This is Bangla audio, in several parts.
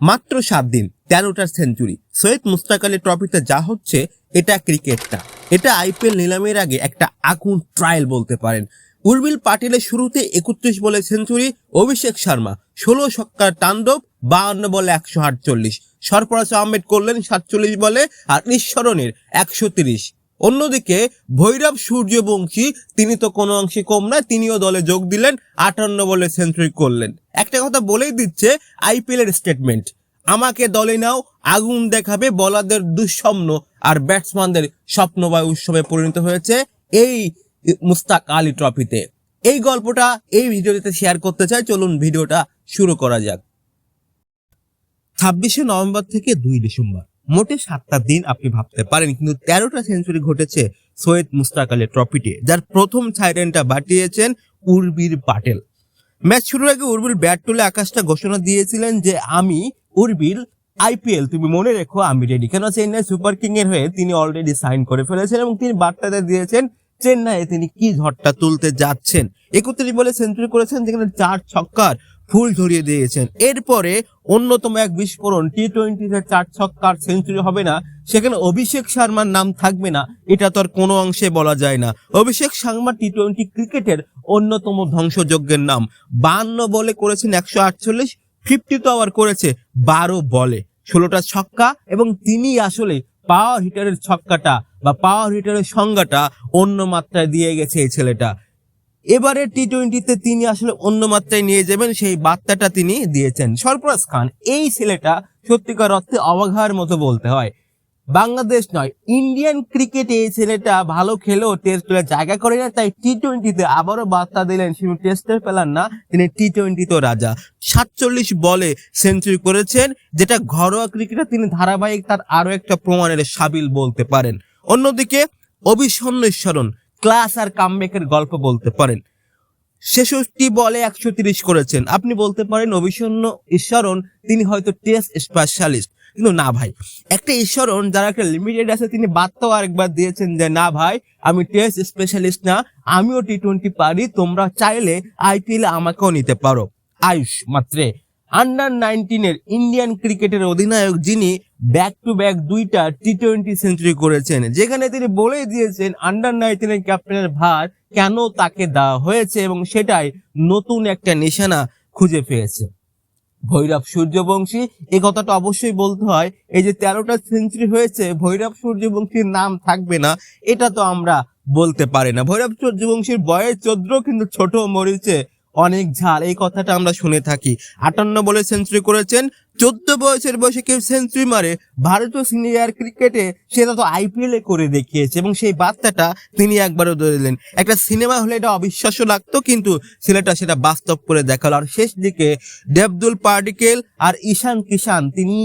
মাত্র সাত দিন তেরোটার সেঞ্চুরি। সৈয়দ মুস্তাক আলী ট্রফিতে যা হচ্ছে, এটা ক্রিকেটটা। এটা আইপিএল নিলামের আগে একটা আগুন ট্রায়াল বলতে পারেন। উর্বিল পাটিলের শুরুতে একত্রিশ বলে সেঞ্চুরি, অভিষেক শর্মা ষোলো ছক্কার তাণ্ডব, বাহান্ন বলে একশো আটচল্লিশ। সরফরাজ আহমেদ করলেন সাতচল্লিশ বলে আর নিঃসরণের একশো তিরিশ। অন্যদিকে ভৈরব সূর্যবংশী, তিনি তো কোনো অংশে কম না তিনিও দলে যোগ দিলেন, আটান্ন বলে সেঞ্চুরি করলেন। একটা কথা বলেই দিচ্ছে আইপিএল এর স্টেটমেন্ট আমাকে দলে নাও, আগুন দেখাবে বলারদের দুঃস্বপ্ন, আর ব্যাটসম্যানদের স্বপ্ন বা উৎসবে পরিণত হয়েছে এই মুস্তাক আলী ট্রফিতে এই গল্পটা, এই ভিডিওতে শেয়ার করতে চাই, চলুন ভিডিওটা শুরু করা যাক। ছাব্বিশে নভেম্বর থেকে দুই ডিসেম্বর। মোটে সাতটা দিন আপনি ভাবতে পারেন, কিন্তু তেরোটা সেঞ্চুরি ঘটেছে সৈয়দ মুস্তাক আলী ট্রফিতে, যার প্রথম সাইরেনটা বাটিয়েছেন উর্বির পাটেল। ম্যাচ শুরুর আগে উর্বিল ব্যাট তুলে আকাশটা ঘোষণা দিয়েছিলেন যে, আমি উর্বিল আইপিএল, তুমি মনে রেখো, আমি রেডি কেন চেন্নাই সুপার কিং এর হয়ে তিনি অলরেডি সাইন করে ফেলেছেন এবং তিনি বার্তাতে দিয়েছেন, চেন্নাইয়ে তিনি কি ঝড়টা তুলতে যাচ্ছেন? একত্রিশ বলে সেঞ্চুরি করেছেন যেখানে চার ছক্কার ফুল ধরিয়ে দিয়েছেন। এরপরে অন্যতম এক বিস্ফোরণ টি টোয়েন্টিতে চার ছক্কার সেঞ্চুরি হবে না, সেখানে অভিষেক শর্মার নাম থাকবে না, এটা তো আর কোনো অংশে বলা যায় না। অভিষেক শর্মা টি টোয়েন্টি ক্রিকেটের অন্যতম ধ্বংসযজ্ঞের নাম। বান্ন বলে করেছেন একশো আটচল্লিশ, ফিফটি তো আবার করেছে বারো বলে। ষোলোটা ছক্কা এবং তিনি আসলে পাওয়ার হিটারের ছক্কাটা বা পাওয়ার হিটারের সংজ্ঞাটা অন্য মাত্রায় দিয়ে গেছে এই ছেলেটা। এবারে টি টোয়েন্টিতে তিনি আসলে অন্য মাত্রায় নিয়ে যাবেন, সেই বার্তাটা তিনি দিয়েছেন। সরফরাজ খান, এই ছেলেটা সত্যিকার অর্থে অবাঘার মতো বলতে হয়। বাংলাদেশ নয় ইন্ডিয়ান ক্রিকেটে এই ছেলেটা ভালো খেলেও টেস্ট জায়গা করে না, তাই টি টোয়েন্টিতে আবারও বার্তা দিলেন শুধু টেস্টের পেলান না, তিনি টি টোয়েন্টিতেও রাজা। সাতচল্লিশ বলে সেঞ্চুরি করেছেন, যেটা ঘরোয়া ক্রিকেটে তিনি ধারাবাহিক তার আরও একটা প্রমাণের সাবিল বলতে পারেন। অন্যদিকে অবিসন্নেশ্বরণ ক্লাস আর কামব্যাকের গল্প বলতে পারেন। ছেষট্টি বলে একশো তিরিশ করেছেন। আপনি বলতে পারেন অভিষণ্ণ ঈশ্বরণ, তিনি হয়তো টেস্ট স্পেশালিস্ট। কিন্তু না ভাই, একটা ঈশ্বরণ যারা একটা লিমিটেড আছে, তিনি বার্তাও আরেকবার দিয়েছেন যে, না ভাই, আমি টেস্ট স্পেশালিস্ট না, আমিও টি টোয়েন্টি পারি, তোমরা চাইলে আইপিএল আমাকেও নিতে পারো। আয়ুষ, মাত্রে আন্ডার নাইনটিনের ইন্ডিয়ান ক্রিকেটের অধিনায়ক যিনি ব্যাক টু ব্যাক দুইটা টি টোয়েন্টি সেঞ্চুরি করেছেন, যেখানে তিনি বলেই দিয়েছেন আন্ডার নাইনটিনের ক্যাপ্টেনের ভার কেন তাকে দেওয়া হয়েছে এবং সেটাই নতুন একটা নিশানা খুঁজে পেয়েছে। ভৈরব সূর্যবংশী, এ কথাটা অবশ্যই বলতে হয়, এই যে তেরোটা সেঞ্চুরি হয়েছে, ভৈরব সূর্যবংশীর নাম থাকবে না, এটা তো আমরা বলতে পারি না। ভৈরব সূর্যবংশীর বয়স চোদ্দ, কিন্তু ছোট মরিচে অনেক ঝাল, এই কথাটা আমরা শুনে থাকি। আটান্ন বলে সেঞ্চুরি করেছেন, চোদ্দ বয়সের বয়সে কেউ সেঞ্চুরি মারে, ভারতীয় সিনিয়র ক্রিকেটে সেটা তো আইপিএল এ করে দেখিয়েছে এবং সেই বার্তাটা তিনি একবারও ধরলেন একটা সিনেমা হলে এটা অবিশ্বাস্য লাগতো, কিন্তু ছেলেটা সেটা বাস্তব করে দেখাল। আর শেষ দিকে দেবদুল পার্টিকেল আর ঈশান কিষান তিনি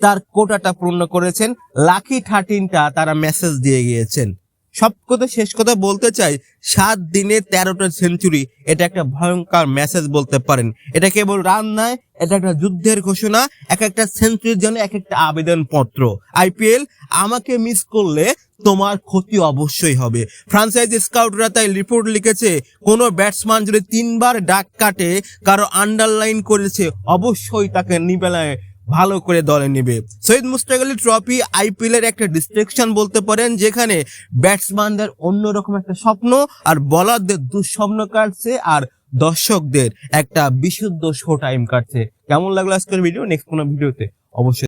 তার কোটাটা পূর্ণ করেছেন, লাকি থার্টিনটা তারা মেসেজ দিয়ে গিয়েছেন। সব কথা, শেষ কথা বলতে চাই, সাত দিনে তেরোটা সেঞ্চুরি এটা একটা ভয়ঙ্কর মেসেজ বলতে পারেন। এটা কেবল রান নয়, এটা একটা যুদ্ধের ঘোষণা, এক একটা সেঞ্চুরির জন্য এক একটা আবেদন পত্র আইপিএল, আমাকে মিস করলে তোমার ক্ষতি অবশ্যই হবে। ফ্রান্সাইজ স্কাউটরা তাই রিপোর্ট লিখেছে, কোনো ব্যাটসম্যান যদি তিনবার ডাক কাটে, কারও আন্ডারলাইন করেছে, অবশ্যই তাকে নিবেলায় ভালো করে দলে নেবে। সৈয়দ মুস্তাক আলী ট্রফি আইপিএল এর একটা ডিস্ট্রিকশন বলতে পারেন, যেখানে ব্যাটসম্যানদের অন্যরকম একটা স্বপ্ন আর বলারদের দুঃস্বপ্ন কাটছে আর দর্শকদের একটা বিশুদ্ধ শো টাইম কাটছে। কেমন লাগল আজকের ভিডিও নেক্সট কোনো ভিডিওতে অবশ্যই